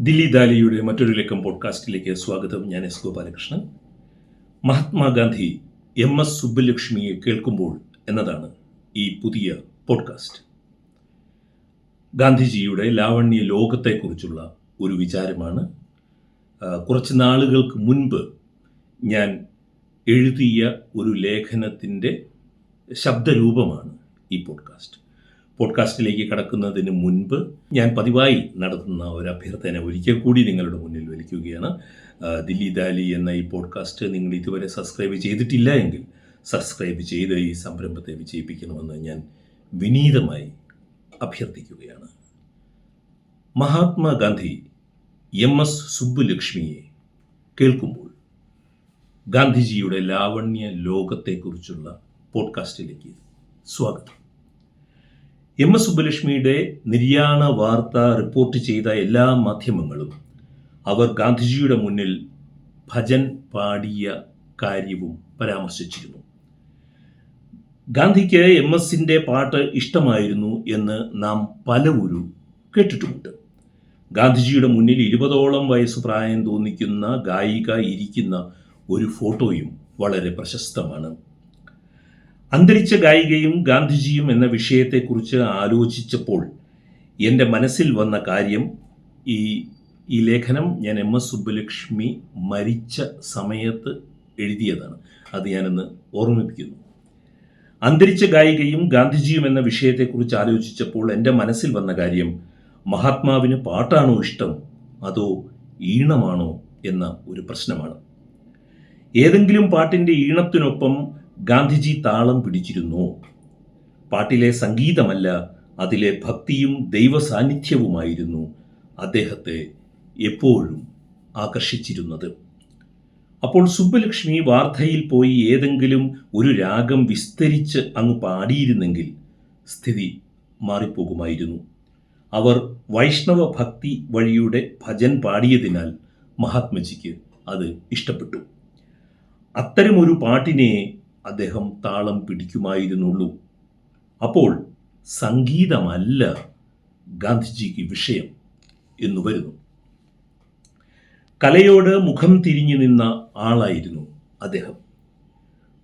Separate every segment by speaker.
Speaker 1: ദില്ലി ദാലിയുടെ മറ്റൊരു ലക്കം പോഡ്കാസ്റ്റിലേക്ക് സ്വാഗതം. ഞാൻ S Gopalakrishnan. Mahatma Gandhi M S സുബ്ബലക്ഷ്മിയെ കേൾക്കുമ്പോൾ എന്നതാണ് ഈ പുതിയ പോഡ്കാസ്റ്റ്. ഗാന്ധിജിയുടെ ലാവണ്യ ലോകത്തെക്കുറിച്ചുള്ള ഒരു വിചാരമാണ്. കുറച്ച് നാളുകൾക്ക് മുൻപ് ഞാൻ എഴുതിയ ഒരു ലേഖനത്തിന്റെ ശബ്ദരൂപമാണ് ഈ പോഡ്കാസ്റ്റ്. പോഡ്കാസ്റ്റിലേക്ക് കടക്കുന്നതിന് മുൻപ് ഞാൻ പതിവായി നടത്തുന്ന ഒരു അഭ്യർത്ഥന ഒരിക്കൽ കൂടി നിങ്ങളുടെ മുന്നിൽ വലിക്കുകയാണ്. ദില്ലി ദാലി എന്ന ഈ പോഡ്കാസ്റ്റ് നിങ്ങൾ ഇതുവരെ സബ്സ്ക്രൈബ് ചെയ്തിട്ടില്ല എങ്കിൽ സബ്സ്ക്രൈബ് ചെയ്ത് ഈ സംരംഭത്തെ വിജയിപ്പിക്കണമെന്ന് ഞാൻ വിനീതമായി അഭ്യർത്ഥിക്കുകയാണ്. മഹാത്മാഗാന്ധി എം എസ് സുബ്ബുലക്ഷ്മിയെ കേൾക്കുമ്പോൾ ഗാന്ധിജിയുടെ ലാവണ്യ ലോകത്തെക്കുറിച്ചുള്ള പോഡ്കാസ്റ്റിലേക്ക് സ്വാഗതം. എം എസ് സുബ്ബലക്ഷ്മിയുടെ നിര്യാണ വാർത്ത റിപ്പോർട്ട് ചെയ്ത എല്ലാ മാധ്യമങ്ങളും അവർ ഗാന്ധിജിയുടെ മുന്നിൽ ഭജൻ പാടിയ കാര്യവും പരാമർശിച്ചിരുന്നു. ഗാന്ധിക്ക് എം എസിന്റെ പാട്ട് ഇഷ്ടമായിരുന്നു എന്ന് നാം പലവരും കേട്ടിട്ടുമുണ്ട്. ഗാന്ധിജിയുടെ മുന്നിൽ ഇരുപതോളം വയസ്സ് പ്രായം തോന്നിക്കുന്ന ഗായിക ഇരിക്കുന്ന ഒരു ഫോട്ടോയും വളരെ പ്രശസ്തമാണ്. അന്തരിച്ച ഗായികയും ഗാന്ധിജിയും എന്ന വിഷയത്തെക്കുറിച്ച് ആലോചിച്ചപ്പോൾ എന്റെ മനസ്സിൽ വന്ന കാര്യം ഈ ഈ ലേഖനം ഞാൻ എം എസ് സുബ്ബലക്ഷ്മി മരിച്ച സമയത്ത് എഴുതിയതാണ്. അത് ഞാനിന്ന് ഓർമ്മിപ്പിക്കുന്നു. അന്തരിച്ച ഗായികയും ഗാന്ധിജിയും എന്ന വിഷയത്തെക്കുറിച്ച് ആലോചിച്ചപ്പോൾ എന്റെ മനസ്സിൽ വന്ന കാര്യം മഹാത്മാവിന് പാട്ടാണോ ഇഷ്ടം? അതോ ഈണമാണോ? എന്ന ഒരു പ്രശ്നമാണ്. ഏതെങ്കിലും പാട്ടിന്റെ ഈണത്തിനൊപ്പം ഗാന്ധിജി താളം പിടിച്ചിരുന്നു. പാട്ടിലെ സംഗീതമല്ല അതിലെ ഭക്തിയും ദൈവസാന്നിധ്യവുമായിരുന്നു അദ്ദേഹത്തെ എപ്പോഴും ആകർഷിച്ചിരുന്നത്. അപ്പോൾ സുബ്ബലക്ഷ്മി വാർധയിൽ പോയി ഏതെങ്കിലും ഒരു രാഗം വിസ്തരിച്ച് അങ്ങ് പാടിയിരുന്നെങ്കിൽ സ്ഥിതി മാറിപ്പോകുമായിരുന്നു. അവർ വൈഷ്ണവ ഭക്തി വഴിയുടെ ഭജൻ പാടിയതിനാൽ മഹാത്മജിക്ക് അത് ഇഷ്ടപ്പെട്ടു. അത്തരമൊരു പാട്ടിനെ അദ്ദേഹം താളം പിടിക്കുമായിരുന്നുള്ളൂ. അപ്പോൾ സംഗീതമല്ല ഗാന്ധിജിക്ക് വിഷയം എന്നു വരുന്നു. കലയോട് മുഖം തിരിഞ്ഞു നിന്ന ആളായിരുന്നു അദ്ദേഹം.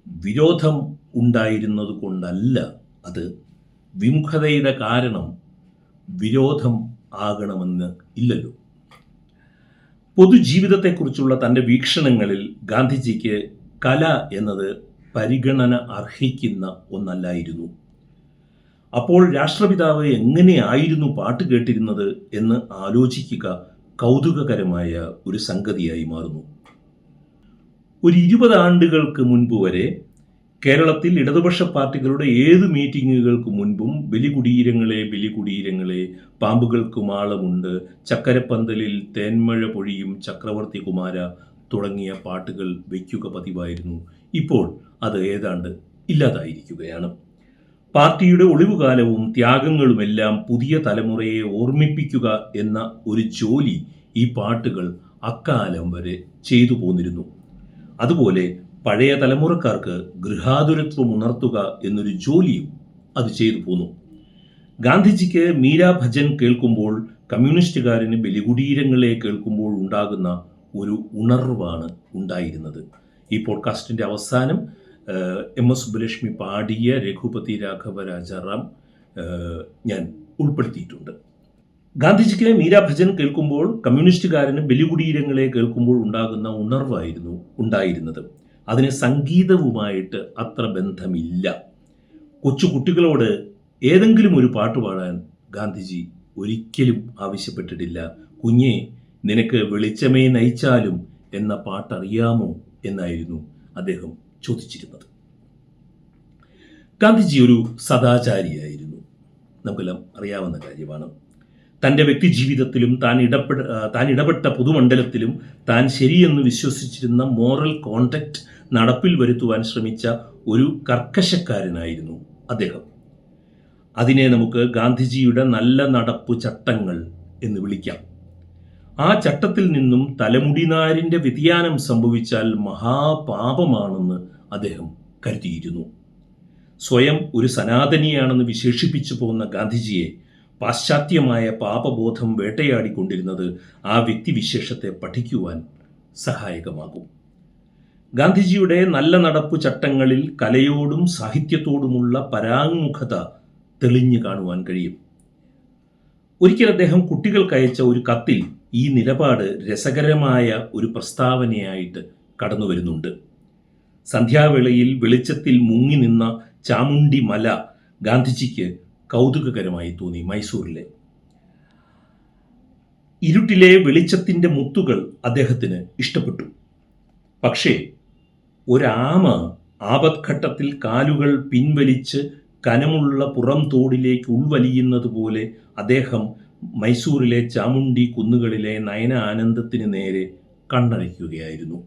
Speaker 1: വിരോധം ഉണ്ടായിരുന്നത് കൊണ്ടല്ല അത്. വിമുഖതയുടെ കാരണം വിരോധം ആകണമെന്ന് ഇല്ലല്ലോ. പൊതുജീവിതത്തെക്കുറിച്ചുള്ള തന്റെ വീക്ഷണങ്ങളിൽ ഗാന്ധിജിക്ക് കല എന്നത് പരിഗണന അർഹിക്കുന്ന ഒന്നല്ലായിരുന്നു. അപ്പോൾ രാഷ്ട്രപിതാവ് എങ്ങനെയായിരുന്നു പാട്ട് കേട്ടിരുന്നത് എന്ന് ആലോചിക്കുക കൗതുകകരമായ ഒരു സംഗതിയായി മാറുന്നു. ഒരു ഇരുപത് ആണ്ടുകൾക്ക് മുൻപ് വരെ കേരളത്തിൽ ഇടതുപക്ഷ പാർട്ടികളുടെ ഏത് മീറ്റിങ്ങുകൾക്ക് മുൻപും ബലികുടീരങ്ങളെ ബലികുടീരങ്ങളെ പാമ്പുകൾക്ക് മാളമുണ്ട് ചക്കരപ്പന്തലിൽ തേന്മഴ പൊഴിയും ചക്രവർത്തി കുമാര തുടങ്ങിയ പാട്ടുകൾ വയ്ക്കുക പതിവായിരുന്നു. ഇപ്പോൾ അത് ഏതാണ്ട് ഇല്ലാതായിരിക്കുകയാണ്. പാർട്ടിയുടെ ഒളിവുകാലവും ത്യാഗങ്ങളുമെല്ലാം പുതിയ തലമുറയെ ഓർമ്മിപ്പിക്കുക എന്ന ഒരു ജോലി ഈ പാട്ടുകൾ അക്കാലം വരെ ചെയ്തു പോന്നിരുന്നു. അതുപോലെ പഴയ തലമുറക്കാർക്ക് ഗൃഹാതുരത്വം ഉണർത്തുക എന്നൊരു ജോലിയും അത് ചെയ്തു പോന്നു. ഗാന്ധിജിക്ക് മീരാ ഭജൻ കേൾക്കുമ്പോൾ കമ്മ്യൂണിസ്റ്റുകാരന് ബലികുടീരങ്ങളെ കേൾക്കുമ്പോൾ ഉണ്ടാകുന്ന ഒരു ഉണർവാണ് ഉണ്ടായിരുന്നത്. ഈ പോഡ്കാസ്റ്റിന്റെ അവസാനം എം എസ് സുബ്ബലക്ഷ്മി പാടിയ രഘുപതി രാഘവ രാജാറാം ഞാൻ ഉൾപ്പെടുത്തിയിട്ടുണ്ട്. ഗാന്ധിജിക്ക് മീരാഭജൻ കേൾക്കുമ്പോൾ കമ്മ്യൂണിസ്റ്റുകാരന് ബലികുടീരങ്ങളെ കേൾക്കുമ്പോൾ ഉണ്ടാകുന്ന ഉണർവായിരുന്നു ഉണ്ടായിരുന്നത്. അതിന് സംഗീതവുമായിട്ട് അത്ര ബന്ധമില്ല. കൊച്ചു കുട്ടികളോട് ഏതെങ്കിലും ഒരു പാട്ട് പാടാൻ ഗാന്ധിജി ഒരിക്കലും ആവശ്യപ്പെട്ടിട്ടില്ല. കുഞ്ഞെ നിനക്ക് വെളിച്ചമേ നയിച്ചാലും എന്ന പാട്ടറിയാമോ? എന്നായിരുന്നു അദ്ദേഹം ചോദിച്ചിരുന്നത്. ഗാന്ധിജി ഒരു സദാചാരിയായിരുന്നു. നമുക്കെല്ലാം അറിയാവുന്ന കാര്യമാണ്. തന്റെ വ്യക്തി ജീവിതത്തിലും താൻ ഇടപെട താൻ ഇടപെട്ട പൊതുമണ്ഡലത്തിലും താൻ ശരിയെന്ന് വിശ്വസിച്ചിരുന്ന മോറൽ കോണ്ടക്റ്റ് നടപ്പിൽ വരുത്തുവാൻ ശ്രമിച്ച ഒരു കർക്കശക്കാരനായിരുന്നു അദ്ദേഹം. അതിനെ നമുക്ക് ഗാന്ധിജിയുടെ നല്ല നടപ്പ് ചട്ടങ്ങൾ എന്ന് വിളിക്കാം. ആ ചട്ടത്തിൽ നിന്നും തലമുടിനാരിന്റെ വ്യതിയാനം സംഭവിച്ചാൽ മഹാപാപമാണെന്ന് അദ്ദേഹം കരുതിയിരുന്നു. സ്വയം ഒരു സനാതനിയാണെന്ന് വിശേഷിപ്പിച്ചു പോകുന്ന ഗാന്ധിജിയെ പാശ്ചാത്യമായ പാപബോധം വേട്ടയാടിക്കൊണ്ടിരുന്നത് ആ വ്യക്തിവിശേഷത്തെ പഠിക്കുവാൻ സഹായകമാകും. ഗാന്ധിജിയുടെ നല്ല നടപ്പ് ചട്ടങ്ങളിൽ കലയോടും സാഹിത്യത്തോടുമുള്ള പരാങ്മുഖത തെളിഞ്ഞു കാണുവാൻ കഴിയും. ഒരിക്കൽ അദ്ദേഹം കുട്ടികൾക്കയച്ച ഒരു കത്തിൽ ഈ നിലപാട് രസകരമായ ഒരു പ്രസ്താവനയായിട്ട് കടന്നു വരുന്നുണ്ട് സന്ധ്യാവേളയിൽ വെളിച്ചത്തിൽ മുങ്ങി നിന്ന ചാമുണ്ടി മല ഗാന്ധിജിക്ക് കൗതുകകരമായി തോന്നി മൈസൂരിലെ. ഇരുട്ടിലെ വെളിച്ചത്തിന്റെ മുത്തുകൾ അദ്ദേഹത്തിന് ഇഷ്ടപ്പെട്ടു. പക്ഷേ ഒരാമ ആപത്ഘട്ടത്തിൽ കാലുകൾ പിൻവലിച്ച് കനമുള്ള പുറം തോടിലേക്ക് ഉൾവലിയുന്നത് പോലെ അദ്ദേഹം മൈസൂരിലെ ചാമുണ്ടി കുന്നുകളിലെ നയന ആനന്ദത്തിന് നേരെ കണ്ണടയ്ക്കുകയായിരുന്നു.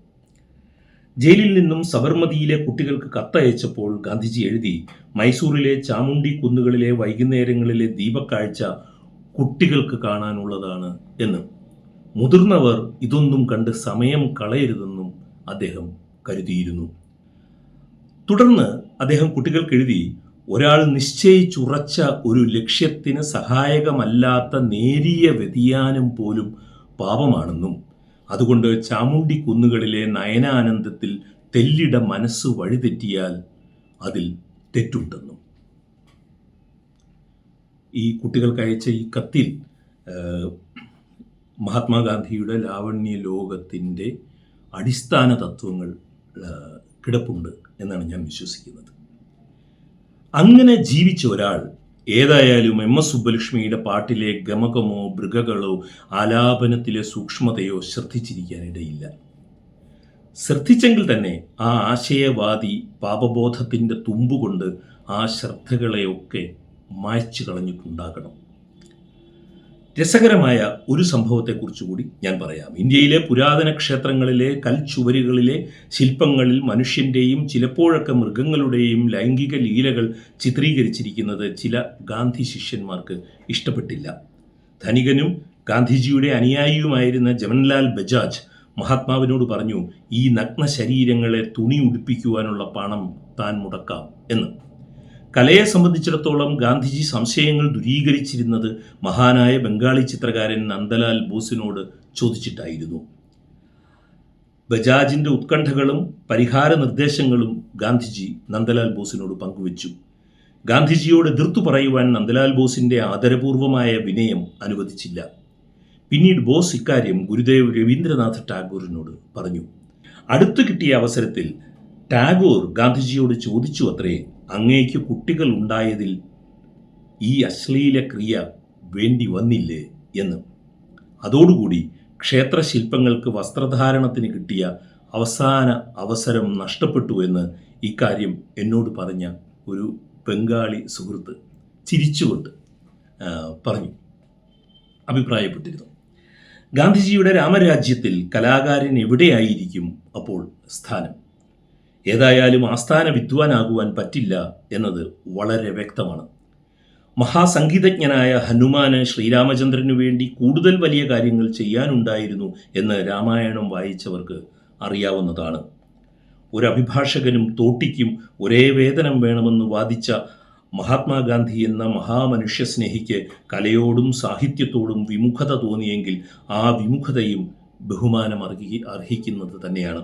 Speaker 1: ജയിലിൽ നിന്നും സബർമതിയിലെ കുട്ടികൾക്ക് കത്തയച്ചപ്പോൾ ഗാന്ധിജി എഴുതി മൈസൂരിലെ ചാമുണ്ടി കുന്നുകളിലെ വൈകുന്നേരങ്ങളിലെ ദീപക്കാഴ്ച കുട്ടികൾക്ക് കാണാനുള്ളതാണ് എന്ന്. മുതിർന്നവർ ഇതൊന്നും കണ്ട് സമയം കളയരുതെന്നും അദ്ദേഹം കരുതിയിരുന്നു. തുടർന്ന് അദ്ദേഹം കുട്ടികൾക്ക് എഴുതി ഒരാൾ നിശ്ചയിച്ചുറച്ച ഒരു ലക്ഷ്യത്തിന് സഹായകമല്ലാത്ത നേരിയ വ്യതിയാനം പോലും പാപമാണെന്നും അതുകൊണ്ട് ചാമുണ്ടി കുന്നുകളിലെ നയനാനന്ദത്തിൽ തെല്ലിട മനസ്സ് വഴിതെറ്റിയാൽ അതിൽ തെറ്റുണ്ടെന്നും. ഈ കുട്ടികൾക്ക് അയച്ച ഈ കത്തിൽ മഹാത്മാഗാന്ധിയുടെ ലാവണ്യ ലോകത്തിന്റെ അടിസ്ഥാന തത്വങ്ങൾ കിടപ്പുണ്ട് എന്നാണ് ഞാൻ വിശ്വസിക്കുന്നത്. അങ്ങനെ ജീവിച്ച ഒരാൾ ഏതായാലും എം എസ് സുബ്ബലക്ഷ്മിയുടെ പാട്ടിലെ ഗമകമോ മൃഗകളോ ആലാപനത്തിലെ സൂക്ഷ്മതയോ ശ്രദ്ധിച്ചിരിക്കാനിടയില്ല. ശ്രദ്ധിച്ചെങ്കിൽ തന്നെ ആ ആശയവാദി പാപബോധത്തിന്റെ തുമ്പുകൊണ്ട് ആ ശ്രദ്ധകളെയൊക്കെ മായ്ച്ചു കളഞ്ഞിട്ടുണ്ടാകണം രസകരമായ ഒരു സംഭവത്തെക്കുറിച്ച് കൂടി ഞാൻ പറയാം. ഇന്ത്യയിലെ പുരാതന ക്ഷേത്രങ്ങളിലെ കൽച്ചുവരുകളിലെ ശില്പങ്ങളിൽ മനുഷ്യന്റെയും ചിലപ്പോഴൊക്കെ മൃഗങ്ങളുടെയും ലൈംഗിക ലീലകൾ ചിത്രീകരിച്ചിരിക്കുന്നത് ചില ഗാന്ധി ശിഷ്യന്മാർക്ക് ഇഷ്ടപ്പെട്ടില്ല. ധനികനും ഗാന്ധിജിയുടെ അനുയായിയുമായിരുന്ന ജവൻലാൽ ബജാജ് മഹാത്മാവിനോട് പറഞ്ഞു ഈ നഗ്ന ശരീരങ്ങളെ തുണി ഉടുപ്പിക്കുവാനുള്ള പണം താൻ മുടക്കാം എന്ന്. കലയെ സംബന്ധിച്ചിടത്തോളം ഗാന്ധിജി സംശയങ്ങൾ ദുരീകരിച്ചിരുന്നത് മഹാനായ ബംഗാളി ചിത്രകാരൻ നന്ദലാൽ ബോസിനോട് ചോദിച്ചിട്ടായിരുന്നു. ബജാജിന്റെ ഉത്കണ്ഠകളും പരിഹാര നിർദ്ദേശങ്ങളും ഗാന്ധിജി നന്ദലാൽ ബോസിനോട് പങ്കുവച്ചു. ഗാന്ധിജിയോട് എതിർത്തു പറയുവാൻ നന്ദലാൽ ബോസിന്റെ ആദരപൂർവമായ വിനയം അനുവദിച്ചില്ല. പിന്നീട് ബോസ് ഇക്കാര്യം ഗുരുദേവ് രവീന്ദ്രനാഥ് ടാഗോറിനോട് പറഞ്ഞു. അടുത്തു കിട്ടിയ അവസരത്തിൽ ടാഗോർ ഗാന്ധിജിയോട് ചോദിച്ചു അത്രേ അങ്ങേക്ക് കുട്ടികൾ ഉണ്ടായതിൽ ഈ അശ്ലീല ക്രിയ വേണ്ടി വന്നില്ലേ എന്ന്. അതോടുകൂടി ക്ഷേത്രശില്പങ്ങൾക്ക് വസ്ത്രധാരണത്തിന് കിട്ടിയ അവസാന അവസരം നഷ്ടപ്പെട്ടു എന്ന് ഇക്കാര്യം എന്നോട് പറഞ്ഞ ഒരു ബംഗാളി സുഹൃത്ത് ചിരിച്ചുകൊണ്ട് പറഞ്ഞു. അഭിപ്രായപ്പെട്ടിരുന്നു. ഗാന്ധിജിയുടെ രാമരാജ്യത്തിൽ കലാകാരൻ എവിടെയായിരിക്കും അപ്പോൾ സ്ഥാനം? ഏതായാലും ആസ്ഥാന വിദ്വാനാകുവാൻ പറ്റില്ല എന്നത് വളരെ വ്യക്തമാണ്. മഹാസംഗീതജ്ഞനായ ഹനുമാന് ശ്രീരാമചന്ദ്രനു വേണ്ടി കൂടുതൽ വലിയ കാര്യങ്ങൾ ചെയ്യാനുണ്ടായിരുന്നു എന്ന് രാമായണം വായിച്ചവർക്ക് അറിയാവുന്നതാണ്. ഒരു അഭിഭാഷകനും തോട്ടിക്കും ഒരേ വേതനം വേണമെന്ന് വാദിച്ച മഹാത്മാഗാന്ധി എന്ന മഹാമനുഷ്യ സ്നേഹിക്ക് കലയോടും സാഹിത്യത്തോടും വിമുഖത തോന്നിയെങ്കിൽ ആ വിമുഖതയും ബഹുമാനം അർഹി അർഹിക്കുന്നത് തന്നെയാണ്.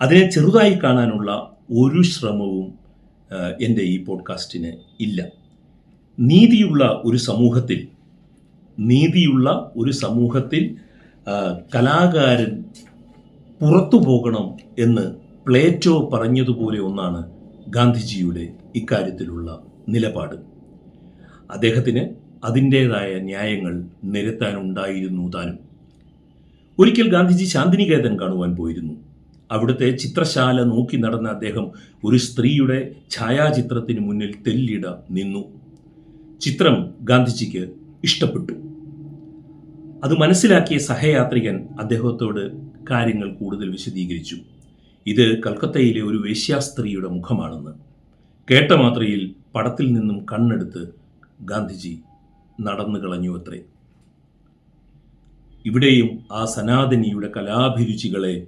Speaker 1: അതിനെ ചെറുതായി കാണാനുള്ള ഒരു ശ്രമവും എന്റെ ഈ പോഡ്കാസ്റ്റിന് ഇല്ല. നീതിയുള്ള ഒരു സമൂഹത്തിൽ നീതിയുള്ള ഒരു സമൂഹത്തിൽ കലാകാരൻ പുറത്തു പോകണം എന്ന് പ്ലേറ്റോ പറഞ്ഞതുപോലെ ഒന്നാണ് ഗാന്ധിജിയുടെ ഇക്കാര്യത്തിലുള്ള നിലപാട്. അദ്ദേഹത്തിന് അതിന്റേതായ ന്യായങ്ങൾ നിരത്താനുണ്ടായിരുന്നു താനും. ഒരിക്കൽ ഗാന്ധിജി ശാന്തിനികേതൻ കാണുവാൻ പോയിരുന്നു. അവിടുത്തെ ചിത്രശാല നോക്കി നടന്ന അദ്ദേഹം ഒരു സ്ത്രീയുടെ ഛായാചിത്രത്തിന് മുന്നിൽ തെല്ലിട നിന്നു. ചിത്രം ഗാന്ധിജിക്ക് ഇഷ്ടപ്പെട്ടു. അത് മനസ്സിലാക്കിയ സഹയാത്രികൻ അദ്ദേഹത്തോട് കാര്യങ്ങൾ കൂടുതൽ വിശദീകരിച്ചു. ഇത് കൽക്കത്തയിലെ ഒരു വേശ്യാസ്ത്രീയുടെ മുഖമാണെന്ന്. കേട്ട മാത്രയിൽ പടത്തിൽ നിന്നും കണ്ണെടുത്ത് ഗാന്ധിജി നടന്നു കളഞ്ഞു അത്രേ. ഇവിടെയും ആ സനാതനിയുടെ കലാഭിരുചികളെ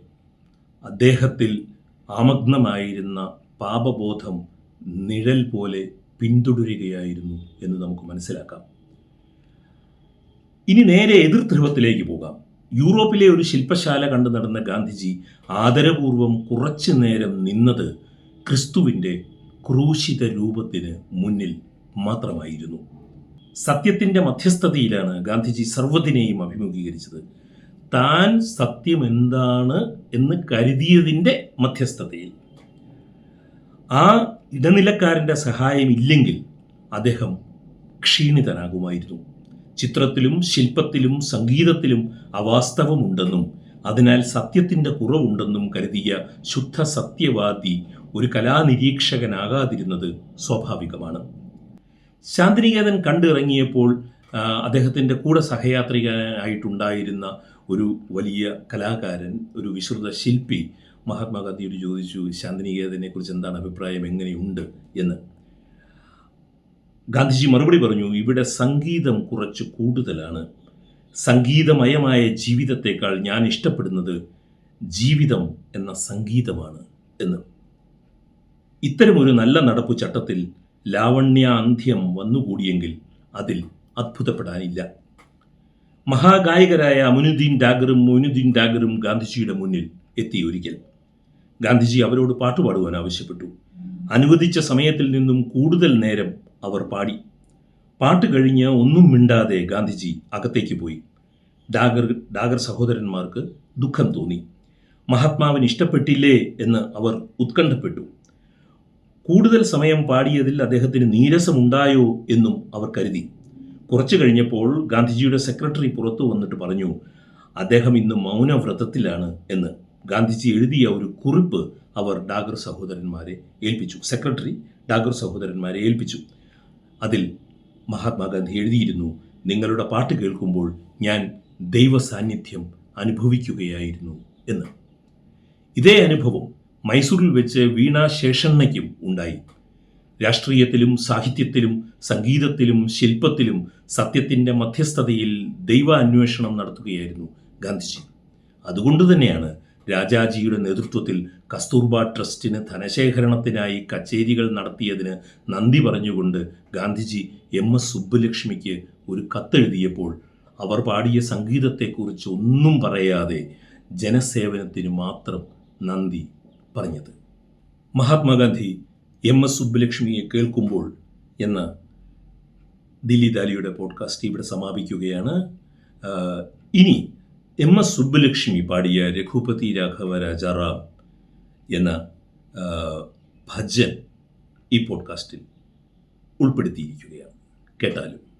Speaker 1: അദ്ദേഹത്തിൽ ആമഗ്നമായിരുന്ന പാപബോധം നിഴൽ പോലെ പിന്തുടരുകയായിരുന്നു എന്ന് നമുക്ക് മനസ്സിലാക്കാം. ഇനി നേരെ എതിർ ധ്രുവത്തിലേക്ക് പോകാം. യൂറോപ്പിലെ ഒരു ശില്പശാല കണ്ടു നടന്ന ഗാന്ധിജി ആദരപൂർവം കുറച്ചു നേരം നിന്നത് ക്രിസ്തുവിന്റെ ക്രൂശിത രൂപത്തിന് മുന്നിൽ മാത്രമായിരുന്നു. സത്യത്തിന്റെ മധ്യസ്ഥതയിലാണ് ഗാന്ധിജി സർവതിനെയും അഭിമുഖീകരിച്ചത്. താൻ സത്യം എന്താണ് എന്ന് കരുതിയതിന്റെ മധ്യസ്ഥതയിൽ. ആ ഇടനിലക്കാരന്റെ സഹായമില്ലെങ്കിൽ അദ്ദേഹം ക്ഷീണിതനാകുമായിരുന്നു. ചിത്രത്തിലും ശില്പത്തിലും സംഗീതത്തിലും അവാസ്തവമുണ്ടെന്നും അതിനാൽ സത്യത്തിന്റെ കുറവുണ്ടെന്നും കരുതിയ ശുദ്ധ സത്യവാദി ഒരു കലാനിരീക്ഷകനാകാതിരുന്നത് സ്വാഭാവികമാണ്. ശാന്തിനികേതൻ കണ്ടിറങ്ങിയപ്പോൾ അദ്ദേഹത്തിന്റെ കൂടെ സഹയാത്രികനായിട്ടുണ്ടായിരുന്ന ഒരു വലിയ കലാകാരൻ ഒരു വിശ്രുത ശില്പി മഹാത്മാഗാന്ധിയോട് ചോദിച്ചു ശാന്തിനികേതനെ കുറിച്ച് എന്താണ് അഭിപ്രായം? എങ്ങനെയുണ്ട്? എന്ന്. ഗാന്ധിജി മറുപടി പറഞ്ഞു ഇവിടെ സംഗീതം കുറച്ച് കൂടുതലാണ്. സംഗീതമയമായ ജീവിതത്തേക്കാൾ ഞാൻ ഇഷ്ടപ്പെടുന്നത് ജീവിതം എന്ന സംഗീതമാണ് എന്ന്. ഇത്തരമൊരു നല്ല നടപ്പു ചട്ടത്തിൽ ലാവണ്യാന്ത്യം വന്നുകൂടിയെങ്കിൽ അതിൽ അത്ഭുതപ്പെടാനില്ല. മഹാഗായകരായ അമുനുദ്ദീൻ ഡാഗറും മൊയിനുദ്ദീൻ ഡാഗറും ഗാന്ധിജിയുടെ മുന്നിൽ എത്തി ഒരിക്കൽ. ഗാന്ധിജി അവരോട് പാട്ടുപാടുവാൻ ആവശ്യപ്പെട്ടു. അനുവദിച്ച സമയത്തിൽ നിന്നും കൂടുതൽ നേരം അവർ പാടി. പാട്ട് കഴിഞ്ഞ് ഒന്നും മിണ്ടാതെ ഗാന്ധിജി അകത്തേക്ക് പോയി. ഡാഗർ ഡാഗർ സഹോദരന്മാർക്ക് ദുഃഖം തോന്നി. മഹാത്മാവിന് ഇഷ്ടപ്പെട്ടില്ലേ എന്ന് അവർ ഉത്കണ്ഠപ്പെട്ടു. കൂടുതൽ സമയം പാടിയതിൽ അദ്ദേഹത്തിന് നീരസമുണ്ടായോ എന്നും അവർ കരുതി. കുറച്ചു കഴിഞ്ഞപ്പോൾ ഗാന്ധിജിയുടെ സെക്രട്ടറി പുറത്തു വന്നിട്ട് പറഞ്ഞു അദ്ദേഹം ഇന്ന് മൗനവ്രതത്തിലാണ് എന്ന്. ഗാന്ധിജി എഴുതിയ ഒരു കുറിപ്പ് അവർ ഡാഗർ സഹോദരന്മാരെ ഏൽപ്പിച്ചു. സെക്രട്ടറി ഡാഗർ സഹോദരന്മാരെ ഏൽപ്പിച്ചു. അതിൽ മഹാത്മാഗാന്ധി എഴുതിയിരുന്നു നിങ്ങളുടെ പാട്ട് കേൾക്കുമ്പോൾ ഞാൻ ദൈവ സാന്നിധ്യം അനുഭവിക്കുകയായിരുന്നു എന്ന്. ഇതേ അനുഭവം മൈസൂരിൽ വെച്ച് വീണ ശേഷണ്ണയ്ക്കും ഉണ്ടായി. രാഷ്ട്രീയത്തിലും സാഹിത്യത്തിലും സംഗീതത്തിലും ശില്പത്തിലും സത്യത്തിന്റെ മധ്യസ്ഥതയിൽ ദൈവ അന്വേഷണം നടത്തുകയായിരുന്നു ഗാന്ധിജി. അതുകൊണ്ട് തന്നെയാണ് രാജാജിയുടെ നേതൃത്വത്തിൽ കസ്തൂർബ ട്രസ്റ്റിന് ധനശേഖരണത്തിനായി കച്ചേരികൾ നടത്തിയതിന് നന്ദി പറഞ്ഞുകൊണ്ട് ഗാന്ധിജി എം എസ് സുബ്ബലക്ഷ്മിക്ക് ഒരു കത്തെഴുതിയപ്പോൾ അവർ പാടിയ സംഗീതത്തെക്കുറിച്ച് ഒന്നും പറയാതെ ജനസേവനത്തിന് മാത്രം നന്ദി പറഞ്ഞത്. മഹാത്മാഗാന്ധി എം എസ് സുബ്ബലക്ഷ്മിയെ കേൾക്കുമ്പോൾ എന്ന ദില്ലി ദാലിയുടെ പോഡ്കാസ്റ്റ് ഇവിടെ സമാപിക്കുകയാണ്. ഇനി എം എസ് സുബ്ബലക്ഷ്മി പാടിയ രഘുപതി രാഘവ രാജാറാം എന്ന ഭജൻ ഈ പോഡ്കാസ്റ്റിൽ ഉൾപ്പെടുത്തിയിരിക്കുകയാണ്. കേട്ടാലും.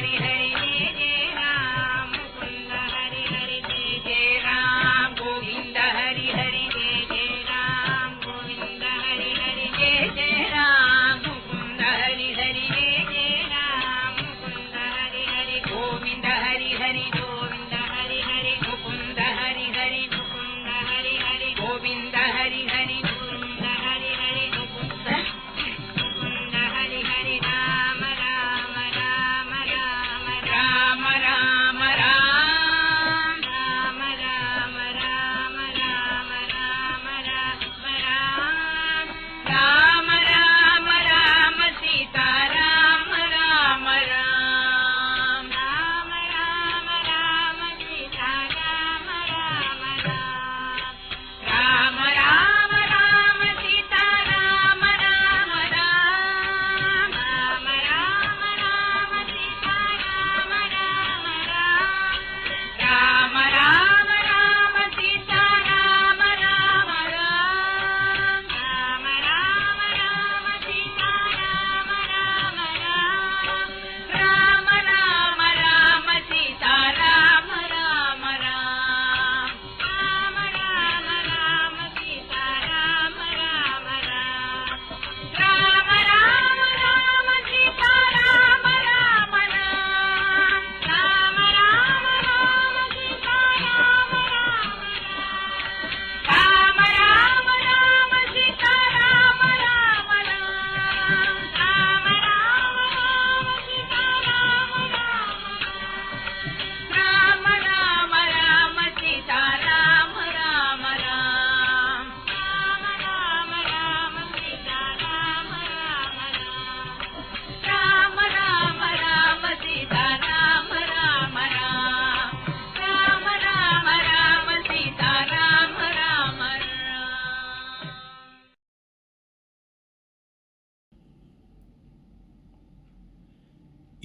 Speaker 2: हरि हरि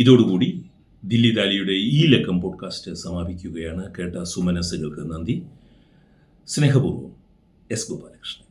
Speaker 1: ഇതോടുകൂടി ദില്ലി ദാലിയുടെ ഈ ലക്കം പോഡ്കാസ്റ്റ് സമാപിക്കുകയാണ്. കേട്ട സുമനസ്സുകൾക്ക് നന്ദി. സ്നേഹപൂർവം എസ് ഗോപാലകൃഷ്ണൻ.